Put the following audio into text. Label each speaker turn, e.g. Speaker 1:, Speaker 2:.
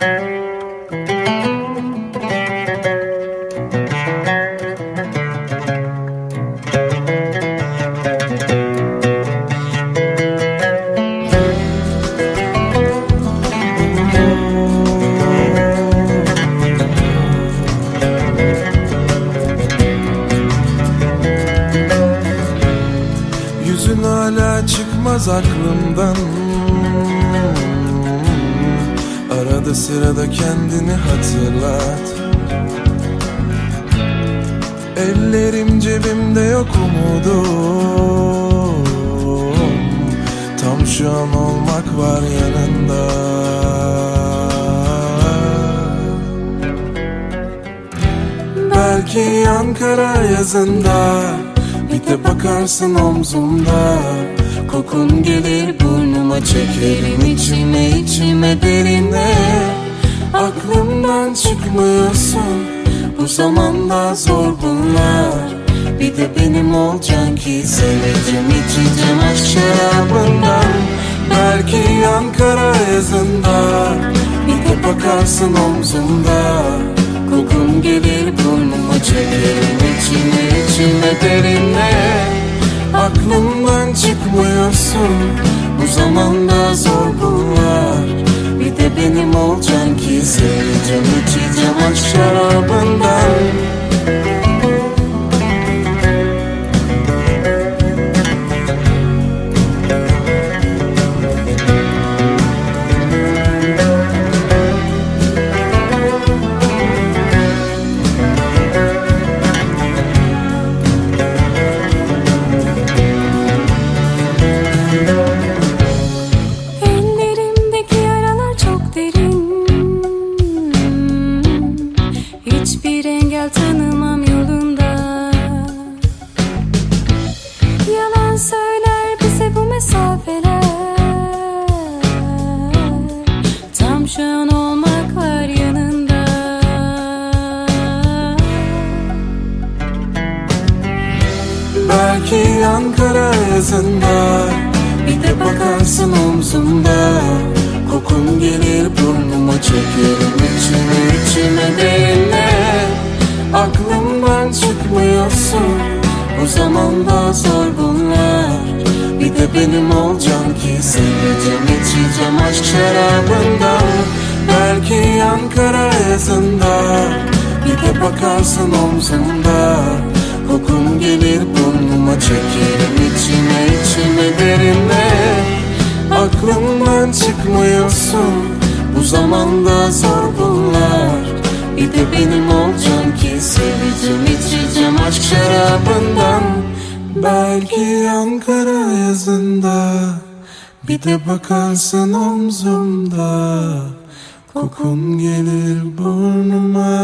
Speaker 1: Yüzün hala çıkmaz aklımdan Arada sırada kendini hatırlat. Ellerim cebimde yok umudum. Tam şu an olmak var yanında. Belki Ankara yazında Bir de bakarsın omzumda. Kokun gelir burnuma çekerim içime içime derine. Aklımdan çıkmıyorsun Bu zamanda zor bunlar. Bir de benim olacaksın ki Seveceğim içeceğim aşk şarabından Belki Ankara yazında Bir de bakarsın omzumda Kokun gelir burnuma çekerim içime içime derine. Aklımdan çıkmıyorsun Bu zamanda zor bunlar. Bir de benim olacaksın ki Seveceğim içeceğim aşk şarabından
Speaker 2: derin. Hiçbir engel tanımam yolunda. Yalan söyler bize bu mesafeler. Tam şu an olmak var yanında.
Speaker 1: Belki Ankara yazında Bir de bakarsın omzumda Kokun gelir burnuma çekerim içime içime derine Aklımdan çıkmıyorsun. Bu zamanda zor bunlar. Bir de benim olacaksın ki Seveceğim içeceğim aşk şarabından Belki Ankara yazında. Bir de bakarsın omzumda. Kokun gelir burnuma çekerim içime içime Aklımdan çıkmıyorsun Bu zamanda zor bunlar. Bir de benim olacaksın ki Seveceğim içeceğim aşk şarabından. Belki Ankara yazında. Bir de bakarsın omzumda. Kokun gelir burnuma